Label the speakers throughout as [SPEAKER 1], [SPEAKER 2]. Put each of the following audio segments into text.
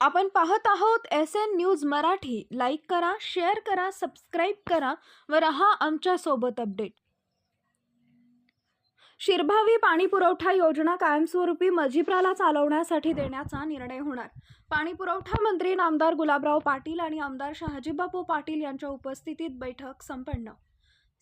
[SPEAKER 1] आपण पाहत आहोत S N news Marathi. Like करा शेअर करा सबस्क्राईब करा व रहा आमच्यासोबत अपडेट शिरभावी पाणी पुरवठा योजना कायमस्वरूपी मजिप्राला चालवण्यासाठी देण्याचा निर्णय होणार. पाणी पुरवठा मंत्री नामदार गुलाबराव पाटील आणि आमदार शहाजीबापू पाटील यांच्या उपस्थितीत बैठक संपन्न.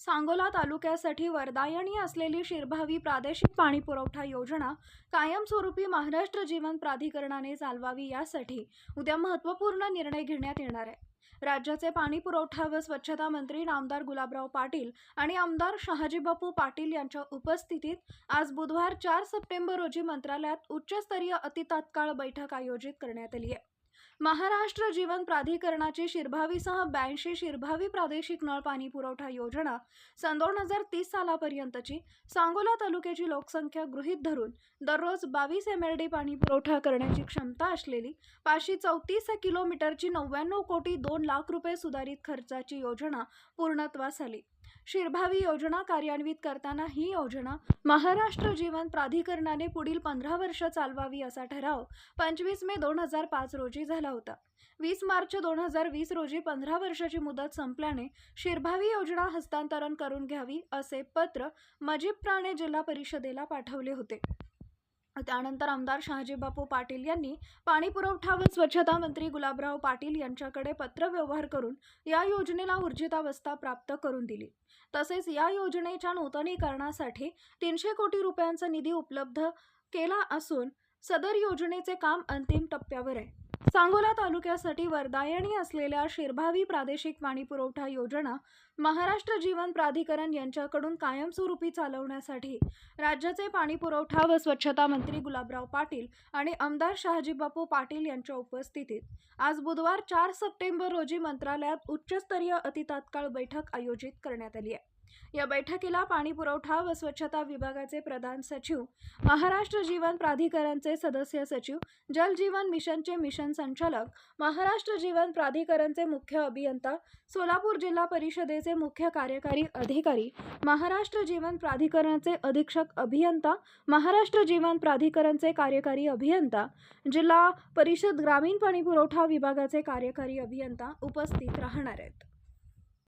[SPEAKER 1] सांगोला तालुक्यासाठी वरदायणी असलेली शिरभावी प्रादेशिक पाणी पुरवठा योजना कायमस्वरूपी महाराष्ट्र जीवन प्राधिकरणाने चालवावी यासाठी उद्या महत्त्वपूर्ण निर्णय घेण्यात येणार आहे. राज्याचे पाणी पुरवठा व स्वच्छता मंत्री नामदार गुलाबराव पाटील आणि आमदार शहाजीबापू पाटील यांच्या उपस्थितीत आज बुधवार चार सप्टेंबर रोजी मंत्रालयात उच्चस्तरीय अतितात्काळ बैठक आयोजित करण्यात आली आहे. महाराष्ट्र जीवन प्राधिकरणाची शिरभावीसह ब्याऐंशी शिरभावी प्रादेशिक नळ पाणी पुरवठा योजना सन दोन हजार तीस सालापर्यंतची सांगोला तालुक्याची लोकसंख्या गृहीत धरून दररोज बावीस एम एल डी पाणी पुरवठा करण्याची क्षमता असलेली पाचशे चौतीस किलोमीटरची नव्याण्णव कोटी दोन लाख रुपये सुधारित खर्चाची योजना पूर्णत्वास आली. शिरभावी योजना कार्यान्वित करताना ही योजना महाराष्ट्र जीवन प्राधिकरणाने पुढील पंधरा वर्ष चालवावी असा ठराव पंचवीस मे दोन हजार पाच रोजी झाला होता. वीस मार्च दोन हजार वीस रोजी पंधरा वर्षाची मुदत संपल्याने शिरभावी योजना हस्तांतरण करून घ्यावी असे पत्र मजीब प्राणे जिल्हा परिषदेला पाठवले होते. त्यानंतर आमदार शहाजीबापू पाटील यांनी पाणी पुरवठा व स्वच्छता मंत्री गुलाबराव पाटील यांच्याकडे पत्रव्यवहार करून या योजनेला ऊर्जितावस्था प्राप्त करून दिली. तसेच या योजनेच्या नूतनीकरणासाठी तीनशे कोटी रुपयांचा निधी उपलब्ध केला असून सदर योजनेचे काम अंतिम टप्प्यावर आहे. सांगोला तालुक्यासाठी वरदायणी असलेल्या शिरभावी प्रादेशिक पाणी पुरवठा योजना महाराष्ट्र जीवन प्राधिकरण यांच्याकडून कायमस्वरूपी चालवण्यासाठी राज्याचे पाणी पुरवठा व स्वच्छता मंत्री गुलाबराव पाटील आणि आमदार शहाजीबापू पाटील यांच्या उपस्थितीत आज बुधवार चार सप्टेंबर रोजी मंत्रालयात उच्चस्तरीय अतितात्काळ बैठक आयोजित करण्यात आली आहे. या बैठकीला पाणी पुरवठा व स्वच्छता विभागाचे प्रधान सचिव महाराष्ट्र जीवन प्राधिकरणचे सदस्य सचिव जल जीवन मिशनचे मिशन संचालक महाराष्ट्र जीवन प्राधिकरणचे मुख्य अभियंता सोलापूर जिल्हा परिषदेचे मुख्य कार्यकारी अधिकारी महाराष्ट्र जीवन प्राधिकरणाचे अधीक्षक अभियंता महाराष्ट्र जीवन प्राधिकरणचे कार्यकारी अभियंता जिल्हा परिषद ग्रामीण पाणी पुरवठा विभागाचे कार्यकारी अभियंता उपस्थित राहणार आहेत.